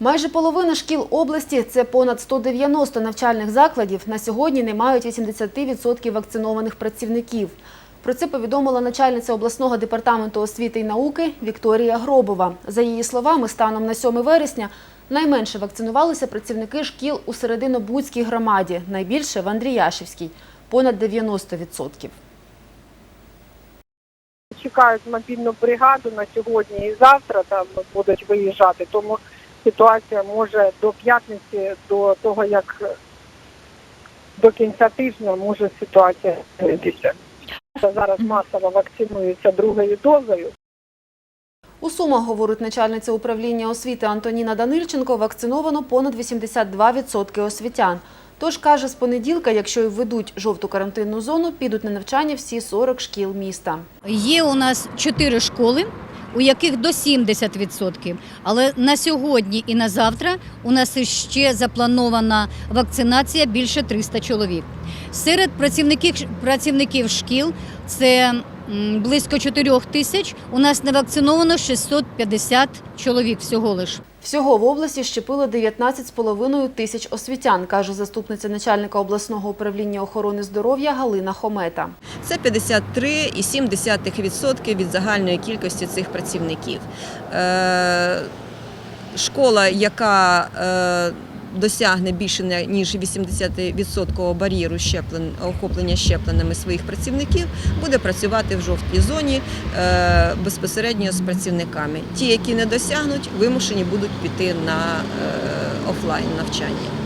Майже половина шкіл області – це понад 190 навчальних закладів. На сьогодні не мають 80% вакцинованих працівників. Про це повідомила начальниця обласного департаменту освіти і науки Вікторія Гробова. За її словами, станом на 7 вересня найменше вакцинувалися працівники шкіл у Серединобудській громаді, найбільше в Андріяшівській – понад 90%. чекають мобільну бригаду на сьогодні і завтра там будуть виїжджати. Тому ситуація може до п'ятниці, до того як до кінця тижня може ситуація змінитися. Зараз масово вакцинуються другою дозою. У Сумах, говорить начальниця управління освіти Антоніна Данильченко, вакциновано понад 82% освітян. Тож, каже, з понеділка, якщо й введуть жовту карантинну зону, підуть на навчання всі 40 шкіл міста. Є у нас чотири школи, у яких до 70%. Але на сьогодні і на завтра у нас ще запланована вакцинація більше 300 чоловік. Серед працівників, працівників шкіл це близько 4 тисяч. У нас не вакциновано 650 чоловік всього лиш. Всього в області щепили 19,5 тисяч освітян, каже заступниця начальника обласного управління охорони здоров'я Галина Хомета. Це 53,7% від загальної кількості цих працівників. Е, Школа, яка е, досягне більше ніж 80% бар'єру щеплен, охоплення щепленими своїх працівників, буде працювати в жовтій зоні е, безпосередньо з працівниками. Ті, які не досягнуть, вимушені будуть піти на е, офлайн навчання.